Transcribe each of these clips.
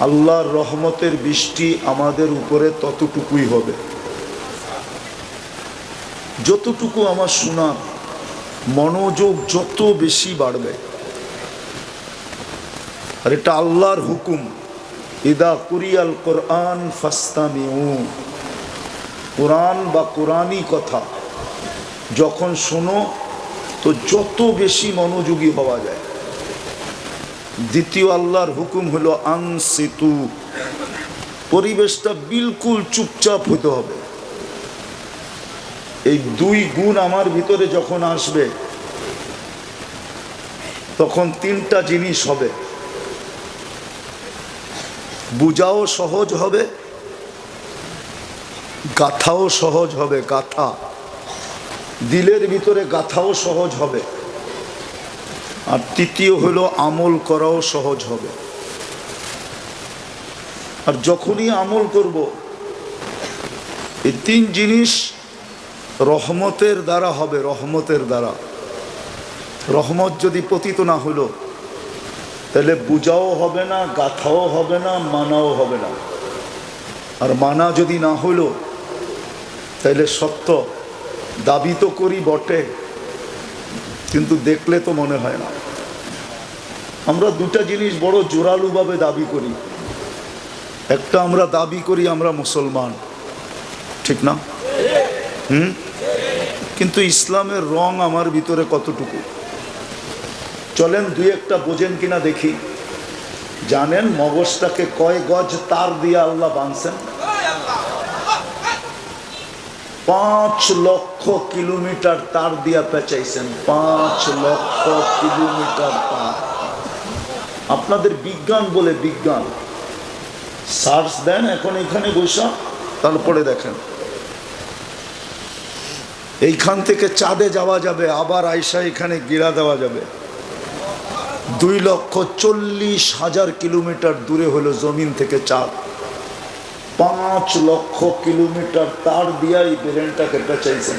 আল্লাহর রহমতের বৃষ্টি আমাদের উপরে ততটুকুই হবে। যতটুকু আমার শোনা মনোযোগ যত বেশি বাড়বে। আর এটা আল্লাহর হুকুম, ইদা কুরিয়াল কোরআন ফাস্তামিউ। কোরআন বা কোরআনই কথা, যখন শোনো, তো যত বেশি মনোযোগী হওয়া যায়। দ্বিতীয় আল্লাহর হুকুম হলো আনসিতু। পরিবেশটা বিলকুল চুপচাপ হতে হবে। এই দুই গুণ আমার ভিতরে যখন আসবে, তখন তিনটা জিনিস হবে। বুঝাও সহজ হবে, গাথাও সহজ হবে, গাথা। দিলের ভিতরে গাথাও সহজ হবে। আর তৃতীয় হলো আমল করাও সহজ হবে। আর যখনই আমল করব, এই তিন জিনিস রহমতের দ্বারা হবে, রহমতের দ্বারা। রহমত যদি পতিত না হলো, তাহলে বুঝাও হবে না, গাথাও হবে না, মানাও হবে না। আর মানা যদি না হলো, তাহলে সত্য, দাবি তো করি বটে, কিন্তু দেখলে তো মনে হয় না। আমরা দুটা জিনিস বড় জোরালুভাবে দাবি করি। একটা আমরা দাবি করি, আমরা মুসলমান। ঠিক না? হুম? কিন্তু ইসলামের রং আমার ভিতরে কতটুকু? চলেন দুই একটা বোঝেন কিনা দেখি। জানেন মগজটাকে কয় গজ তার দিয়ে আল্লাহ বাঁধছেন পাঁচ লক্ষ কিলোমিটার তার দিয়া পেঁচাইছেন। পাঁচ লক্ষ কিলোমিটার তার। আপনাদের বিজ্ঞান বলে বিজ্ঞান। সার্চ দেন, এখন এখানে বৈশা তারপরে দেখেন। এইখান থেকে চাঁদে যাওয়া যাবে, আবার আয়সা এখানে গিরা দেওয়া যাবে। দুই লক্ষ চল্লিশ হাজার কিলোমিটার দূরে হলো জমিন থেকে চাঁদ। পাঁচ লক্ষ কিলোমিটার তার দিয়াই ব্রেনটাকে পেঁচাইছেন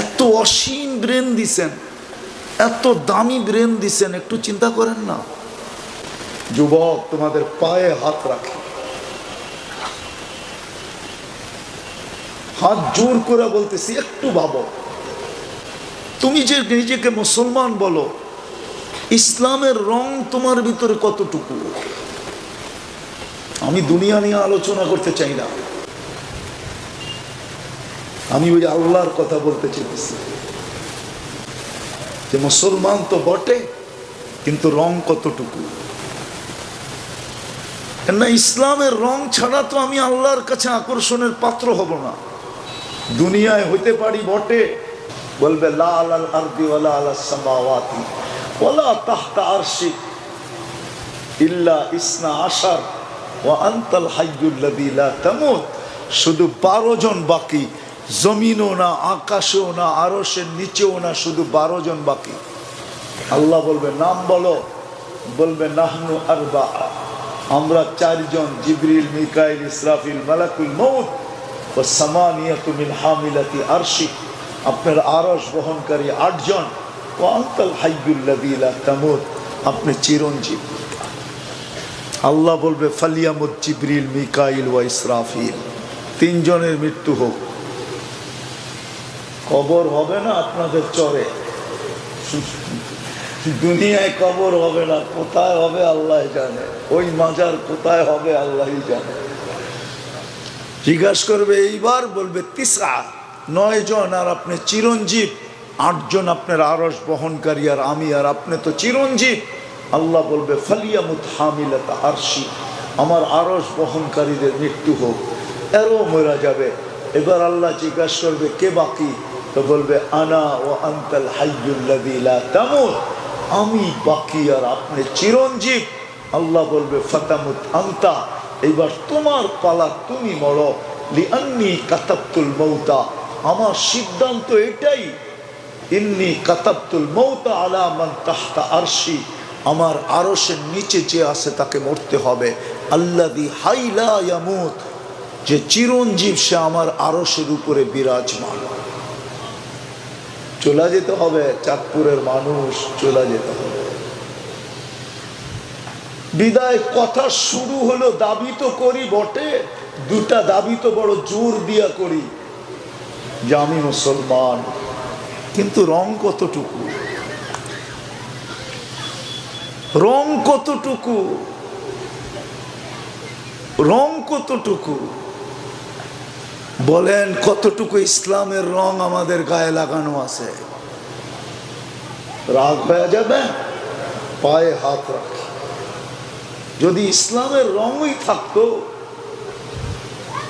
এত অসীম ব্রেন দিছেন। এত দামি ব্রেন দিচ্ছেন একটু চিন্তা করেন না। যুবক, তোমাদের পায়ে হাত রাখে। হাত জোর করে বলতেছি, একটু ভাবো। তুমি যে নিজেকে মুসলমান বলো, ইসলামের রং তোমার ভিতরে কতটুকু? আমি দুনিয়া নিয়ে আলোচনা করতে চাই না। আমি ওই আল্লাহর কথা বলতে চেয়েছি যে মুসলমান তো বটে, কিন্তু রং কতটুকু? না ইসলামের রং ছাড়া তো আমি আল্লাহর কাছে আকর্ষণের পাত্র হব না। দুনিয়ায় হইতে পারি বটে, বলবে, লা আলাল আরদি ওয়ালা আলাস সামাওয়াতি আরশি ইল্লা ইসনা আশার ওয়া আনতাল হাইয়ুল্লাযী লা শুধু বারো জন বাকি জমিনও না, আকাশেও না, আরশের নিচেও না, শুধু বারো জন বাকি। আল্লাহ বলবে, নাম বলো। বলবে, নাহনু আরবা আমরা চারজন, জিবরিল, মিকাইল, ইসরাফিল, মালাকুল মৌত ও সামানিয়াতু মিন হামিলাতি আরশি। আপনার আরস বহনকারী আটজন ও আঙ্কাল হাইয়ুল্লাযী লা তামুত। আপনি চিরঞ্জীব। আল্লাহ বলবে ফালিয়ামুদ জিবরিল, মিকাইল ওয়া ইসরাফিল। তিনজনের মৃত্যু হোক। কবর হবে না আপনাদের চরে? দুনিয়ায় কবর হবে না, কোথায় হবে আল্লাহ জানে। ওই মাজার কোথায় হবে আল্লাহই জানে। জিজ্ঞাসা করবে, এইবার বলবে তিসা নয় জন আর আপনি চিরঞ্জীব আটজন আপনার আরস বহনকারী আর আমি আর আপনি তো চিরঞ্জীব। আল্লাহ বলবে, ফালিয়ামুত হামিলাতা আরশি, আমার আরস বহনকারীদের মৃত্যু হোক। এরও মরা যাবে। এবার আল্লাহ জিজ্ঞাসা করবে, কে বাকি? তো বলবে, আনা ও আন্তাল হাইয়ুল্লাদিলা তামুত। আমি বাকি আর আপনি চিরঞ্জীব। আল্লাহ বলবে, ফাতামুত আন্তা। এবার তোমার পালা তুমি মরো। লি কাতাবতুল মৌতা। আমার সিদ্ধান্ত এটাই। ইন্নি কাতাবতুল মৌতা আলা মান তাহতা আরশি। আমার আরশের নিচে যে আছে তাকে মরতে হবে। আল্লাদি হাইলা যে চিরঞ্জীব সে আমার আরশের উপরে বিরাজমান। চলে যেতে হবে, চাঁদপুরের মানুষ চলে যেতে হবে। বিদায় কথা শুরু হলো, দাবি তো করি বটে, দুটা দাবি তো বড় জোর দিয়া করি যে আমি মুসলমান, কিন্তু রং কতটুকু? রং কতটুকু? রং কতটুকু? বলেন, কতটুকু ইসলামের রং আমাদের গায়ে লাগানো আছে? রাগ হয়ে যাবে? পায়ে হাত রাখি। যদি ইসলামের রঙই থাকতো,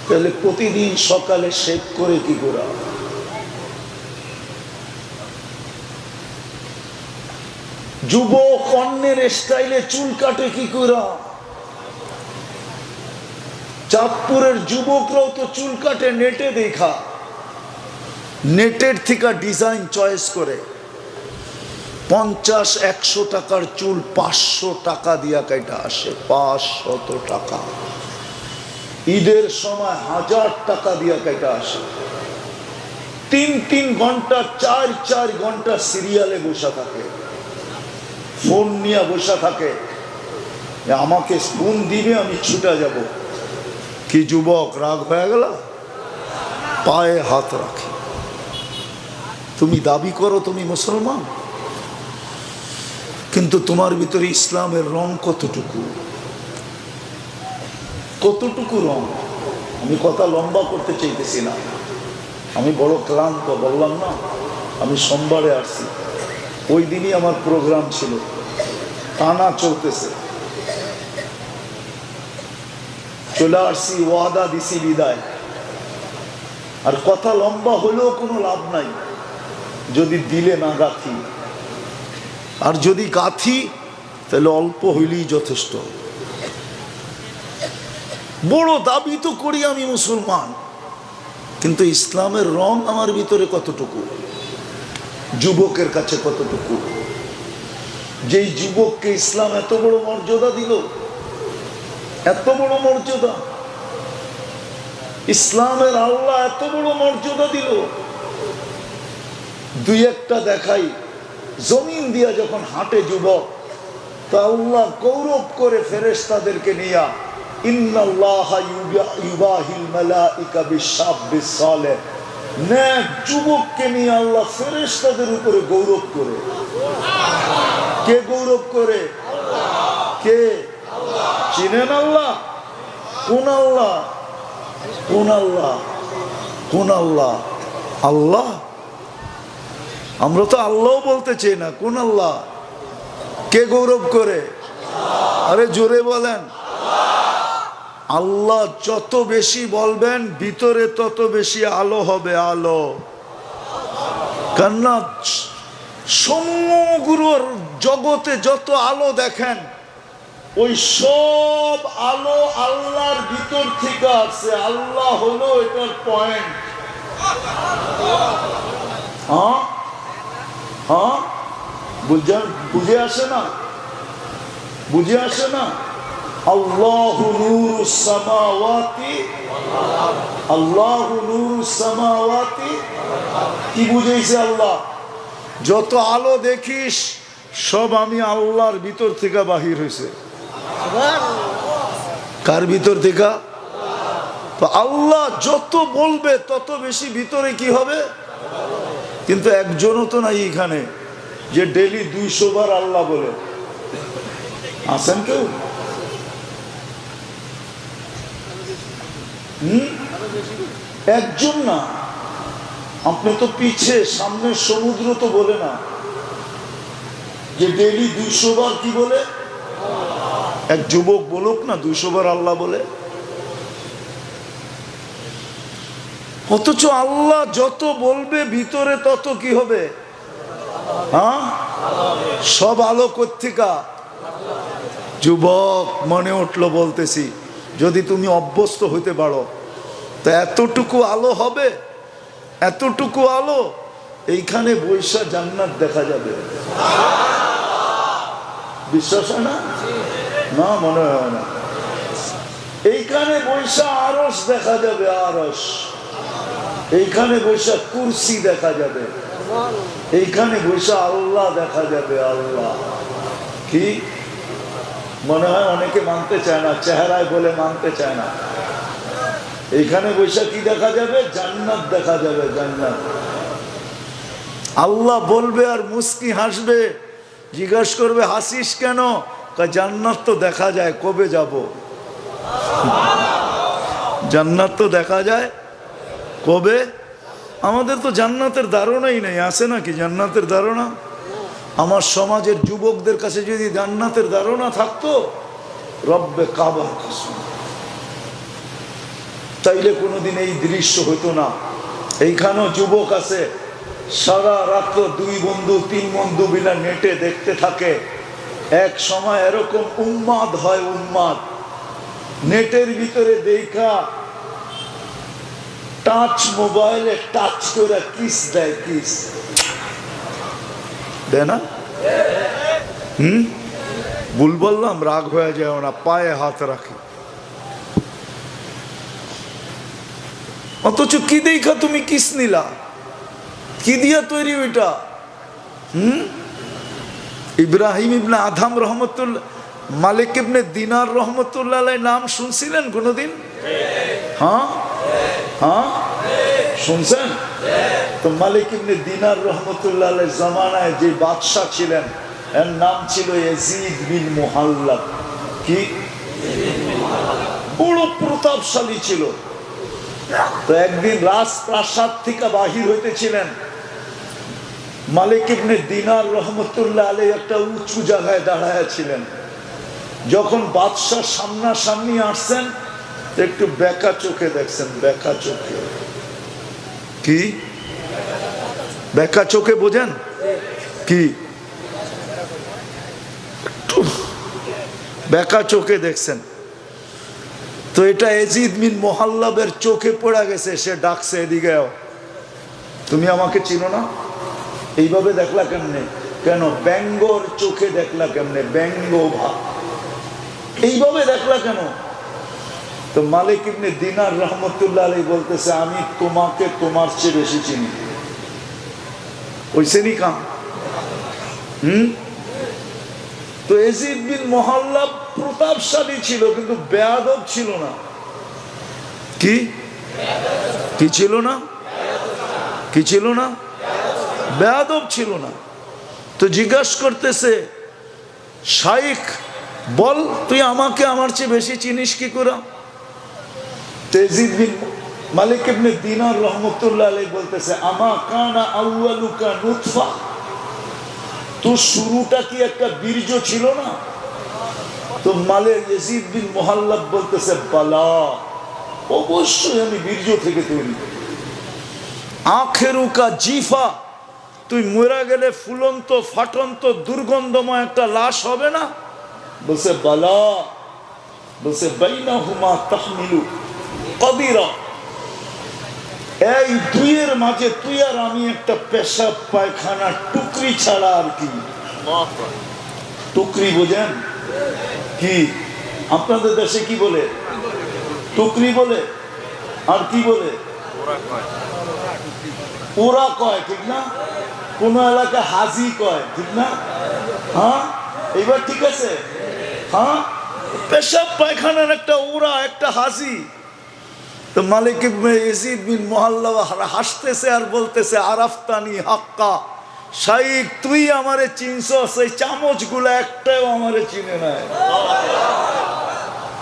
তাহলে প্রতিদিন সকালে শেখ করে কি করা? যুবক অন্যের স্টাইলে চুল কাটে কি করা? চাঁদপুরের যুবকরাও তো চুল কাটে নেটে দেখা। নেটের থেকে ডিজাইন চয়েস করে। পঞ্চাশ, একশো টাকার চুল পাঁচশো টাকা দিয়া কেটে আসে, পাঁচশত টাকা। ঈদের সময় হাজার টাকা দিয়া কেটে আসে। তিন তিন ঘণ্টা, চার চার ঘণ্টা সিরিয়ালে বসা থাকে। ফোন নিয়ে বসা থাকে। আমাকে ফোন দিবে, আমি ছুটে যাব। কি যুবক, রাগ হয়ে গেল? পায়ে হাত রাখে। তুমি দাবি করো তুমি মুসলমান? কিন্তু তোমার ভিতরে ইসলামের রং কতটুকু? কতটুকু রং? আমি কথা লম্বা করতে চাইতেছি না। আমি বড় ক্লান্ত, বললাম না, আমি সোমবারে আসছি। ওই দিনই আমার প্রোগ্রাম ছিল। টানা চলতেছে। চলে আসছি, ওয়াদা দিছি, বিদায়। আর কথা লম্বা হলেও কোনো লাভ নাই, যদি দিলে না গাথি। আর যদি গাথি, তাহলে অল্প হইলেই যথেষ্ট। বড় দাবি তো করি আমি মুসলমান, কিন্তু ইসলামের রং আমার ভিতরে কতটুকু? যুবকের কাছে কতটুকু? যেই যুবককে ইসলাম এত বড় মর্যাদা দিল এত বড় মর্যাদা। ইসলামের আল্লাহ এত বড় মর্যাদা দিল। দুই একটা দেখাই, জমিন দিয়া যখন হাঁটে যুবক, তা আল্লাহ গৌরব করে নিয়া সালেহ। নেক যুবককে নিয়ে আল্লাহ উপরে গৌরব করে। কে গৌরব করে? কে? চিনেন আল্লাহ? কোন আল্লাহ? কোন আল্লাহ? কোন আল্লাহ? আল্লাহ? আমরা তো আল্লাহ বলতে চাই না। কোন আল্লাহ? কে গৌরব করে? আরে জোরে বলেন। আল্লাহ যত বেশি বলবেন, ভিতরে তত বেশি আলো হবে আলো। কেননা সমগ্র জগতে যত আলো দেখেন ওই সব আলো আল্লাহর ভিতর থেকে আছে। আল্লাহ হলো এটার পয়েন্ট হ্যাঁ? হ্যাঁ? বুঝে আসে না? বুঝে আসে না? আল্লাহ নূরু সামাওয়াতি। আল্লাহ নূরু সামাওয়াতি। কি বুঝেছে আল্লাহ? যত আলো দেখিস, সব আমি আল্লাহর ভিতর থেকে বাহির হয়েছে কার ভিতর থেকে? তো আল্লাহ যত বলবে, তত বেশি ভিতরে কি হবে? কিন্তু একজনও তো নাই এখানে, যে ডেলি দুইশো বার আল্লাহ বলে। আছেন কেউ? একজন না। আপনি তো পিছে, সামনে সমুদ্র তো বলে না। যে ডেলি দুইশো বার কি বলে? এক যুবক বলুক না, দুইশো বার আল্লাহ বলে। অথচ আল্লাহ যত বলবে, ভিতরে তত কি হবে? হ্যাঁ? সব আলো কোথেকা যুবক মনে উঠল বলতেছি, যদি তুমি অভ্যস্ত হইতে পারো, তা এতটুকু আলো হবে? এতটুকু আলো? এইখানে বৈশা জান্নাত দেখা যাবে। বিশ্বাস হয় না? না, মনে হয় না। এইখানে বৈশা আরস দেখা যাবে আরস এইখানে বৈশা কুরসি দেখা যাবে। এইখানে বৈশা আল্লাহ দেখা যাবে, আল্লাহ। কি? মনে হয় অনেকে মানতে চায় না, চেহারায় বলে মানতে চায় না। এইখানে বৈশা কি দেখা যাবে? জান্নাত দেখা যাবে, জান্নাত। আল্লাহ বলবে আর মুস্কি হাসবে, জিজ্ঞাস করবে, হাসিস কেন? জান্নাত তো দেখা যায়, কবে যাব? জান্নাত তো দেখা যায়, কবে? আমাদের তো জান্নাতের ধারণাই নেই, আছে নাকি জান্নাতের ধারণা? আমার সমাজের যুবকদের কাছে যদি জান্নাতের ধারণা থাকতো, রব্বে কসম। তাইলে কোনোদিন এই দৃশ্য হতো না। এইখানেও যুবক আছে, সারা রাত্র দুই বন্ধু, তিন বন্ধু বিনা নেটে দেখতে থাকে। এক সময় এরকম উন্মাদ হয় উন্মাদ নেটের ভিতরে দেখা টাচ মোবাইলে টাচ করে কিস দেয় কিস। দেয় না? হুম? ভুল বললাম, রাগ হয়ে যায় না, পায়ে হাত রাখি। অথচ কি দেখা তুমি কিস নিলা? কি দিয়া তৈরি ওইটা? হুম? ইব্রাহিম ইবনে আধাম রহমতুল্লাহ, মালিক ইবনে দিনার রহমতুল্লাহ নাম শুনছিলেন কোনোদিন? হ্যাঁ? হ্যাঁ? শুনছেন? তো মালিক ইবনে দিনার রহমতুল্লাহ জামানায় যে বাদশাহ ছিলেন, এর নাম ছিল এজিদ বিন মুহাল্লাব। কি? বড় প্রতাপশালী ছিল। তো একদিন রাজপ্রাসাদ থেকে বাহির হইতেছিলেন। মালিক ইবনে দিনার রহমতুল্লাহ আলী একটা উঁচু জায়গায় দাঁড়ায় ছিলেন যখন বাদশাহ সামনাসামনি আসছেন, একটু বেকা চোখে দেখছেন, বেকা চোখে। কি? বেকা চোখে বোঝেন? কি? বেকা চোখে দেখছেন। তো এটা এজিদ মিন মোহাল্লাবের চোখে পড়া গেছে, সে ডাকছে এদিকে তুমি আমাকে চিনো না? এইভাবে দেখলা কেমনে? কেন? ব্যঙ্গর চোখে দেখলা কেমনে? ব্যঙ্গ ভাব এইভাবে দেখলা কেন? তো মালিক ইবনে দিনার রহমতুল্লাহ আলী বলতেছে, আমি তোমাকে তোমার চেয়ে বেশি চিনি। ওইসে নি কাম। হুম? তো এজিদ মহল্লা প্রতাপশালী ছিল, কিন্তু বেয়াদব ছিল না। কি? কি ছিল না? কি ছিল না? বেয়াদব ছিল না। তো জিজ্ঞাসা করতেছে, শাইখ, বল, তুই আমাকে আমার চেয়ে বেশি চিনিস কি করে? মালিক দিনার রহমতুল্লাহ আলাইহি বলতেছে, আমা কানা আউয়ালুকা নুতফা? তোর শুরুটা কি একটা বীর্য ছিল না? তো মালে ইয়াজিদ বিন বলতেছে, বালা, অবশ্যই আমি বীর্য থেকে তৈরি আখেরুকা জিফা তুই মরা গেলে ফুলন্ত, ফাটন্ত, দুর্গন্ধময় একটা লাশ হবে না? বলছে, বালা। বলছে বাইনা হুমা তাহমিলু কদিরা। এই দুইয়ের মাঝে তুই আর আমি একটা পেশাব, পায়খানা, টুকরি ছাড়া আর কি? টুকরি বোঝেন? কি? আপনাদের দেশে কি বলে? টুকরি বলে? আর কি বলে? ওরা কয়, ঠিক না? কোন এলাকা হাজি কয়, ঠিক না? হ্যাঁ? এবার ঠিক আছে? হ্যাঁ? পেশাব পায়খানার একটা ওরা একটা হাজি। তো মালিক ইবনে বিন হাসতেছে আর বলতেছে, আরাফতানি হাক্কা। শাইক তুই আমারে সেই চামচগুলো একটাও আমারে চিনে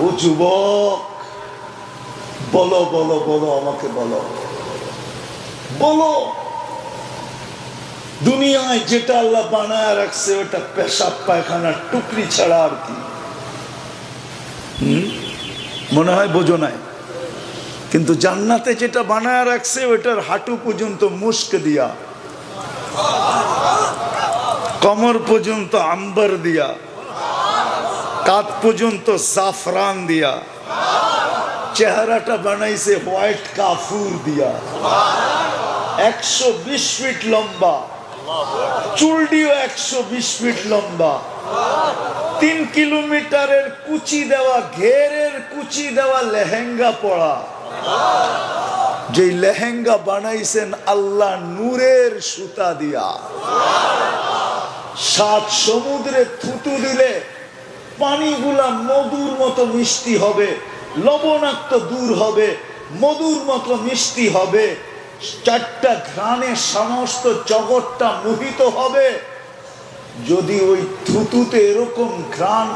ও যুবক, বলো বলো বলো, আমাকে বলো। বলো। দুনিয়ায় যেটা আল্লাহ বানায় রাখছে, ওটা পেশাব, পায়খানার টুকরি ছাড়া আর কি? মনে হয় বোঝো নাই। কিন্তু জান্নাতে যেটা বানায় রাখছে, ওটার হাঁটু পর্যন্ত মুস্ক দিয়া, কমর পর্যন্ত আম্বার দিয়া কাত পর্যন্ত জাফরান দিয়া, চেহারাটা বানাইছে হোয়াইট কাফুর দিয়া। একশো বিশ ফিট লম্বা। চুলডিও একশো বিশ ফিট লম্বা। তিন কিলোমিটারের কুচি দেওয়া ঘেরের কুচি দেওয়া লেহেঙ্গা পড়া। যে লেহেঙ্গা বানাইছেন আল্লাহ নূরের সুতা দিয়া। সাত সমুদ্রে থুতু দিলে পানিগুলা মধুর মতো মিষ্টি হবে, লবণাক্ত দূর হবে, মধুর মতো মিষ্টি হবে। চারটা ঘ্রাণে সমস্ত জগৎটা মোহিত হবে। যদি ওই থুতুতে এরকম ঘ্রাণ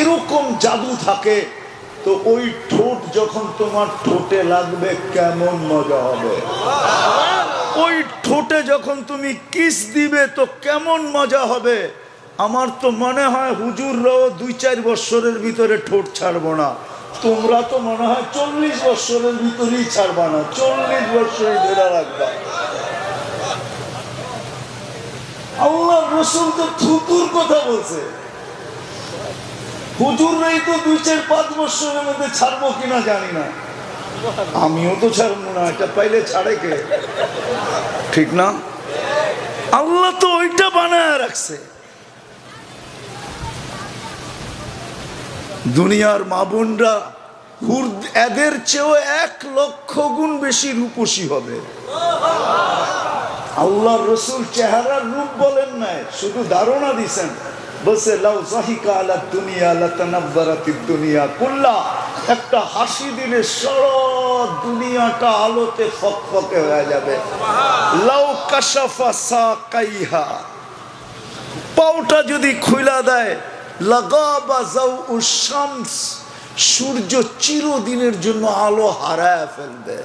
এরকম জাদু থাকে, তো ওই ঠোঁট যখন তোমার ঠোঁটে লাগবে, কেমন মজা হবে? ওই ঠোঁটে যখন তুমি কিস দিবে, তো কেমন মজা হবে? আমার তো মনে হয় হুজুররাও দুই চার বৎসরের ভিতরে ঠোঁট ছাড়বো না। তোমরা তো মনে হয় চল্লিশ বছরের ভিতরেই ছাড়বা না, চল্লিশ বছরে ধরে রাখবা। আল্লাহ রসুল তো থুতুর কথা বলছে। তো দুই চার পাঁচ বছরের মধ্যে ছাড়বো কিনা জানি না। আমিও তো ছাড়বো না, এটা পাইলে ছাড়ে কে? ঠিক না? আল্লাহ তো ওইটা বানায় রাখছে। দুনিয়ার মা বোনরা এদের চেয়েও এক লক্ষ গুণ বেশি রূপসী হবে। আল্লাহ রসুল চেহারার রূপ বলেন নাই, শুধু ধারণা দিছেন। বসে লাউ জাহিকা আলা দুনিয়া আলা তানাব্বারাতি দুনিয়া কুল্লা। একটা হাসি দিলে সারা দুনিয়াটা আলোতে ফকফকে হয়ে যাবে। লাউ কাশাফা সাকাইহা। পাওটা যদি খুইলা দেয় সূর্য চিরদিনের জন্য আলো হারায় ফেলবে।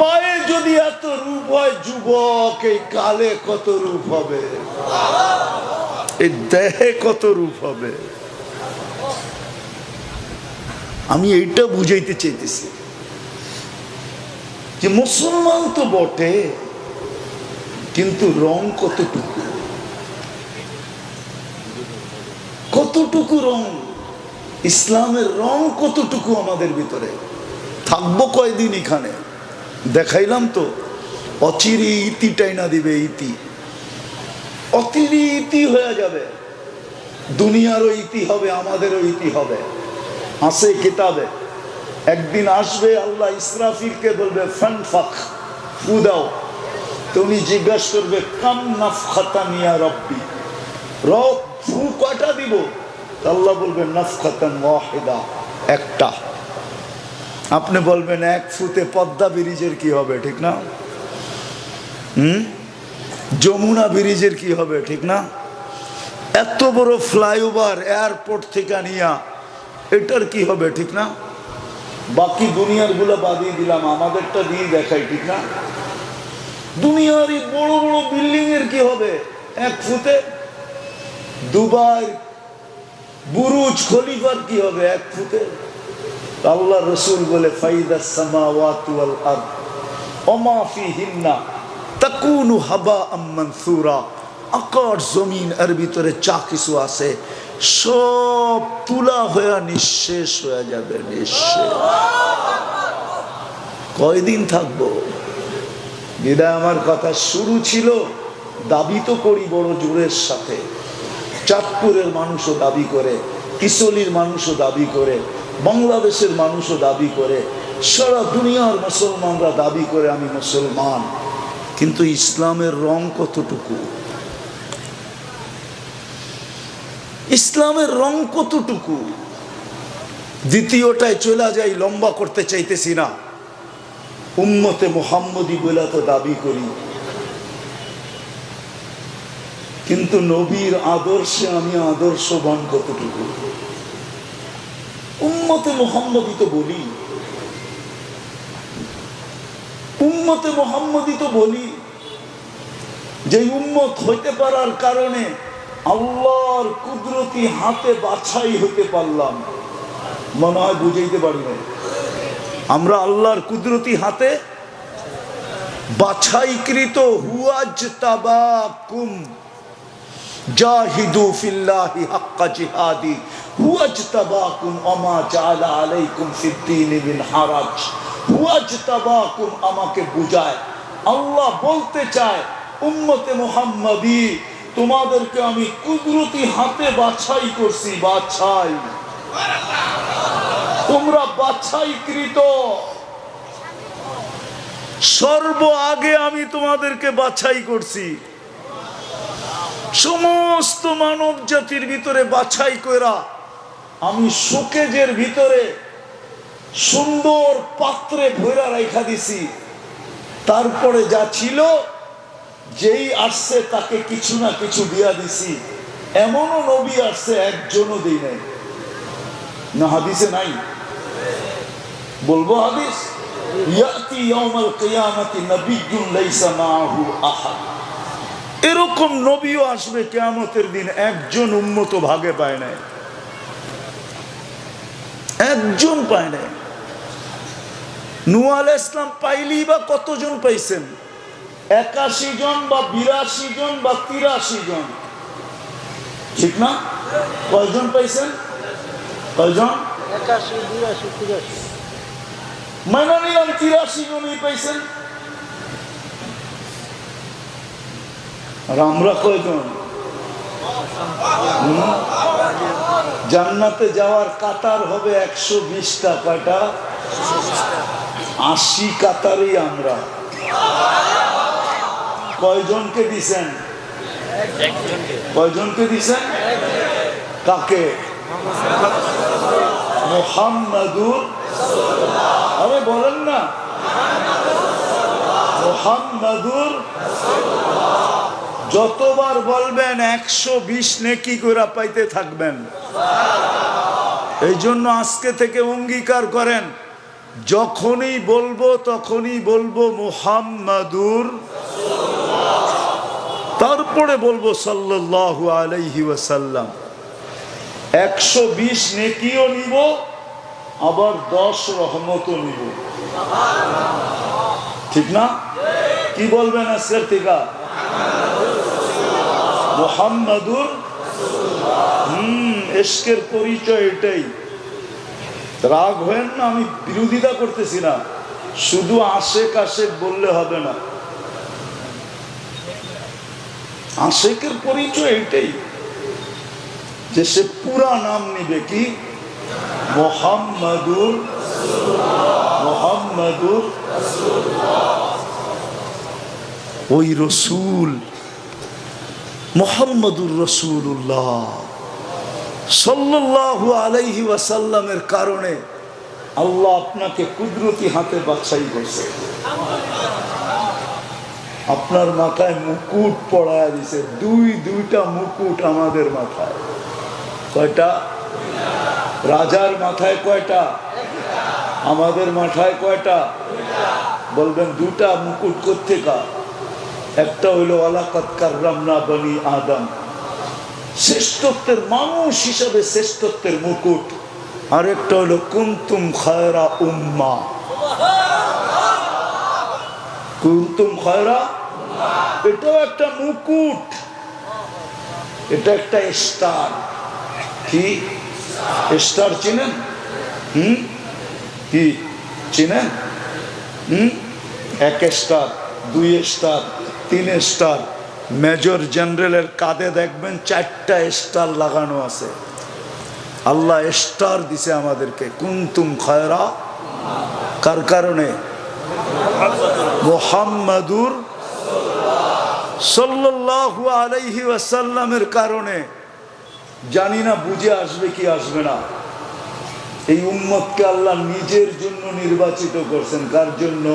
পায়ে যদি এত রূপ হয়, যুবক, এই কালে কত রূপ হবে? এই দেহে কত রূপ হবে? আমি এইটা বুঝাইতে চাইতেছি যে মুসলমান তো বটে, কিন্তু রং কতটুকু? কতটুকু রং? ইসলামের রং কতটুকু আমাদের ভিতরে? থাকব কয়দিন এখানে? দেখাইলাম তো, অচিরি ইতি টাইনা দিবে ইতি। অতিরি ইতি হয়ে যাবে। দুনিয়ারও ইতি হবে, আমাদেরও ইতি হবে। আছে কিতাবে। একদিন আসবে, আল্লাহ ইসরাফিলকে বলবে ফানফাক ফু দাও তো উনি জিজ্ঞাসা করবে, কাম নাফখাতা নিয়া রব্বি? রব ফু কটা দিব। আল্লাহ বলবেন নাফখাতান ওয়াহিদা। একটা। আপনি বলবেন, এক ফুতে পদ্মা ব্রিজের কি হবে? ঠিক না? হুম? যমুনা ব্রিজের কি হবে? ঠিক না? এত বড় ফ্লাইওভার এয়ারপোর্ট থেকে নিয়া এটার কি হবে? ঠিক না? বাকি দুনিয়ারগুলো বাদিয়ে দিলাম, আমাদেরটা দিয়ে দেখাই, ঠিক না? দুনিয়ার এই বড় বড় বিল্ডিং এর কি হবে? এক ফুতে দুবাই বুরুজ খলিফার কি হবে? এক ফুতে আল্লাহ রসুল বলে, ফাইদা ওমা ফিহিন্না তাকুনু হাবা জমিন এর ভিতরে যা কিছু আছে, সব তুলা হয়ে নিঃশেষ হয়ে যাবে, নিঃশেষ। কয়দিন থাকব? বিদায় আমার কথা শুরু ছিল, দাবি তো করি বড় জোরের সাথে। চাঁদপুরের মানুষও দাবি করে কিশোলির মানুষও দাবি করে, বাংলাদেশের মানুষও দাবি করে, সারা দুনিয়ার মুসলমানরা দাবি করে আমি মুসলমান। কিন্তু ইসলামের রং কতটুকু? ইসলামের রং কতটুকু? দ্বিতীয়টায় চলে যাই, লম্বা করতে চাইতেছি না। উম্মতে মোহাম্মদী বলে তো দাবি করি। কিন্তু নবীর আদর্শে আমি আদর্শবান কতটুকু? উম্মতে মোহাম্মদী তো বলি। উম্মতে মোহাম্মদী তো বলি যে উম্মত হইতে পারার কারণে আল্লাহর কুদরতি হাতে বাছাই হইতে পারলাম। মনে হয় বুঝাইতে পারি না আমরা আল্লাহর কুদরতি হাতে বাছাইকৃত হুয়াজ তাবাকুম জাহিদু ফিল্লাহি হাক্কা জিহাদি হুয়াজ তাবাকুম আমা জাআলা আলাইকুম ফিদ্দীনি মিন হারাজ। হুয়াজ তাবাকুম আমাকে বুঝায়, আল্লাহ বলতে চায়, উম্মতে মুহাম্মাদি, তোমাদেরকে আমি কুদরতি হাতে বাছাই করছি, বাছাই। তোমরা বাছাইকৃত। সর্ব আগে আমি তোমাদেরকে বাছাই করছি। সমস্ত মানব জাতির ভিতরে বাছাই করা আমি শোকেজের ভিতরে সুন্দর পাত্রে ভৈরা রেখা দিছি। তারপরে যা ছিল, যেই আসছে তাকে কিছু না কিছু দিয়া দিছি। এমনও নবী আসছে, একজনও দিই নাই। না হাদিসে নাই? বলব হাদিস? ইয়াতি ইয়াউমাল কিয়ামাতি নাবিয়্যুন লাইসা আহাদ। এরকম নবীও আসবে কেয়ামতের দিন একজন উন্মত ভাগে পায় নাই। একজন পায় নাই। নুয়াল ইসলাম পাইলি বা কতজন পাইছেন? একাশি জন বা বিরাশি জন বা তিরাশি জন। ঠিক না? কয়জন পাইছেন? কয়জন? একাশি বিরাশি তিরাশি। নিলাম তিরাশি জনই পাইছেন। আর আমরা কয়জন? জান্নাতে যাওয়ার কাতার হবে একশো বিশ টাকাটা আশি কাতারই আমরা। কয়জনকে দিছেন? কয়জনকে দিছেন? কাকে? মোহাম্মদুর আরে বলেন না। মোহাম্মদুর যতবার বলবেন একশো বিশ নেকি করে পাইতে থাকবেন। এই জন্য আজকে থেকে অঙ্গীকার করেন, যখনই বলব তখনই বলব মুহাম্মাদুর তারপরে বলব সাল্লাল্লাহু আলাইহি ওয়াসাল্লাম। একশো বিশ নেকিও নিব, আবার দশ রহমতও নিব। ঠিক না? কি বলবেন আজকের থেকে? মোহাম্মদুর হম, এসকের পরিচয় এটাই। রাগ হয়েন না, আমি বিরোধিতা করতেছি না। শুধু আশেক আশেক বললে হবে না। আশেকের পরিচয় এটাই যে সে পুরা নাম নিবে কি? মোহাম্মদুর মোহাম্মদুর ওই রসুল। মোহাম্মদুর রসুল্লাহ সাল্লাল্লাহু আলাইহি ওয়াসাল্লামের কারণে আল্লাহ আপনাকে কুদরতি হাতে বাছাই করছে। আপনার মাথায় মুকুট পড়ায় দিছে। দুই, দুইটা মুকুট আমাদের মাথায়। কয়টা? রাজার মাথায় কয়টা? আমাদের মাথায় কয়টা? বলবেন দুটা মুকুট করতে কোথেকা একটা হইল আলাকাত কার্রামনা বনি আদম। শ্রেষ্ঠত্বের মানুষ হিসাবে শ্রেষ্ঠত্বের মুকুট। আর একটা হলো কুন্তুম খায়রা উম্মা। কুন্তুম খায়রা? এটাও একটা মুকুট। এটা একটা স্টার। কি? স্টার চিনেন? হুম? কি? চিনেন? হুম? এক স্টার, দুই স্টার। তিন স্টার মেজর জেনারেলের কাঁধে দেখবেন চারটা স্টার লাগানো আছে। আল্লাহ স্টার দিছে আমাদেরকে। কুন্তুম খয়রা? কার কারণে? মোহাম্মদুর সাল্লাল্লাহু আলাইহি ওয়াসাল্লামের কারণে। জানি না, বুঝে আসবে কি আসবে না। এই উম্মতকে আল্লাহ নিজের জন্য নির্বাচিত করছেন। কার জন্য?